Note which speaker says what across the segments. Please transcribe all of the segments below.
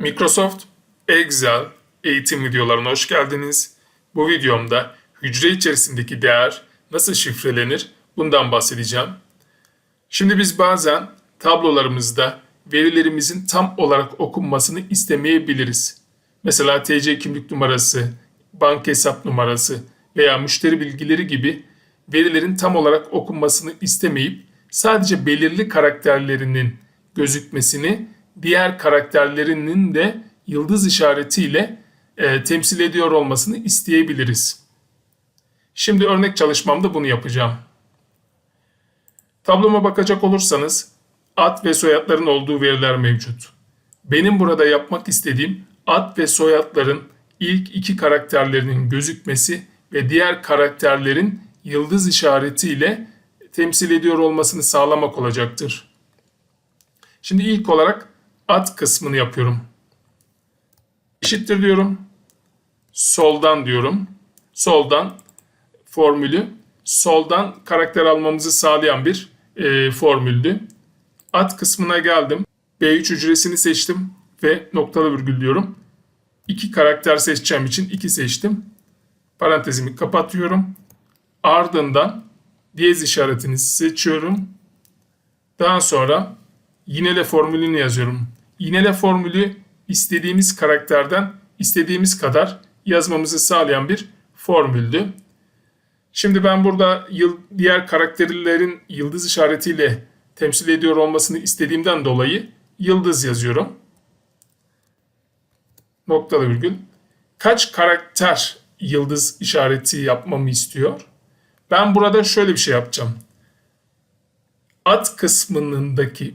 Speaker 1: Microsoft Excel eğitim videolarına hoş geldiniz. Bu videomda hücre içerisindeki değer nasıl şifrelenir bundan bahsedeceğim. Şimdi biz bazen tablolarımızda verilerimizin tam olarak okunmasını istemeyebiliriz. Mesela TC kimlik numarası, banka hesap numarası veya müşteri bilgileri gibi verilerin tam olarak okunmasını istemeyip sadece belirli karakterlerinin gözükmesini diğer karakterlerinin de yıldız işaretiyle e, temsil ediyor olmasını isteyebiliriz. Şimdi örnek çalışmamda bunu yapacağım. Tabloma bakacak olursanız ad ve soyadların olduğu veriler mevcut. Benim burada yapmak istediğim ad ve soyadların ilk iki karakterlerinin gözükmesi ve diğer karakterlerin yıldız işaretiyle temsil ediyor olmasını sağlamak olacaktır. Şimdi ilk olarak ad kısmını yapıyorum. Eşittir diyorum. Soldan diyorum. Soldan formülü. Soldan karakter almamızı sağlayan bir e, formüldü. Ad kısmına geldim. B3 hücresini seçtim ve noktalı virgül diyorum. İki karakter seçeceğim için iki seçtim. Parantezimi kapatıyorum. Ardından diyez işaretini seçiyorum. Daha sonra yinele formülünü yazıyorum. Yinele formülü istediğimiz karakterden istediğimiz kadar yazmamızı sağlayan bir formüldü. Şimdi ben burada yıl, diğer karakterlerin yıldız işaretiyle temsil ediyor olmasını istediğimden dolayı yıldız yazıyorum. Noktalı virgül. Kaç karakter yıldız işareti yapmamı istiyor? Ben burada şöyle bir şey yapacağım. Ad kısmındaki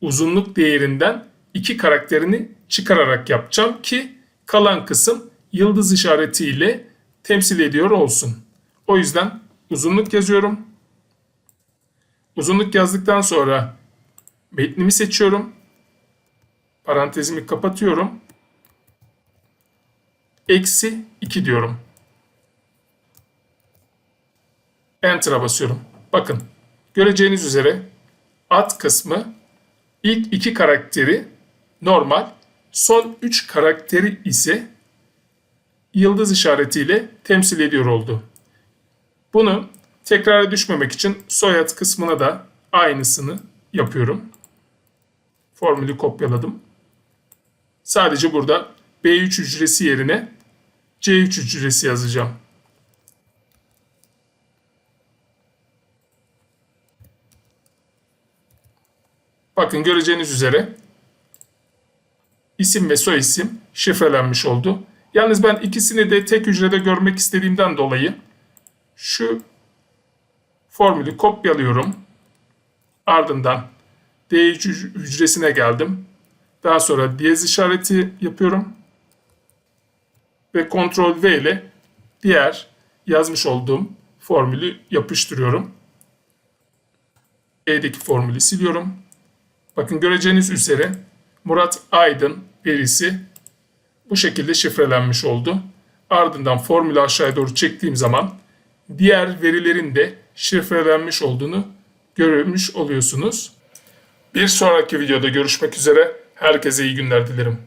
Speaker 1: uzunluk değerinden iki karakterini çıkararak yapacağım ki kalan kısım yıldız işaretiyle temsil ediyor olsun. O yüzden uzunluk yazıyorum. Uzunluk yazdıktan sonra metnimi seçiyorum. Parantezimi kapatıyorum. Eksi 2 diyorum. Enter'a basıyorum. Bakın göreceğiniz üzere ad kısmı ilk iki karakteri normal, son üç karakteri ise yıldız işaretiyle temsil ediyor oldu. Bunu tekrara düşmemek için soyad kısmına da aynısını yapıyorum. Formülü kopyaladım. Sadece burada B3 hücresi yerine C3 hücresi yazacağım. Bakın göreceğiniz üzere isim ve soy isim şifrelenmiş oldu. Yalnız ben ikisini de tek hücrede görmek istediğimden dolayı şu formülü kopyalıyorum. Ardından D3 hücresine geldim. Daha sonra diyez işareti yapıyorum. Ve Ctrl V ile diğer yazmış olduğum formülü yapıştırıyorum. E'deki formülü siliyorum. Bakın göreceğiniz üzere Murat Aydın verisi bu şekilde şifrelenmiş oldu. Ardından formülü aşağıya doğru çektiğim zaman diğer verilerin de şifrelenmiş olduğunu görmüş oluyorsunuz. Bir sonraki videoda görüşmek üzere. Herkese iyi günler dilerim.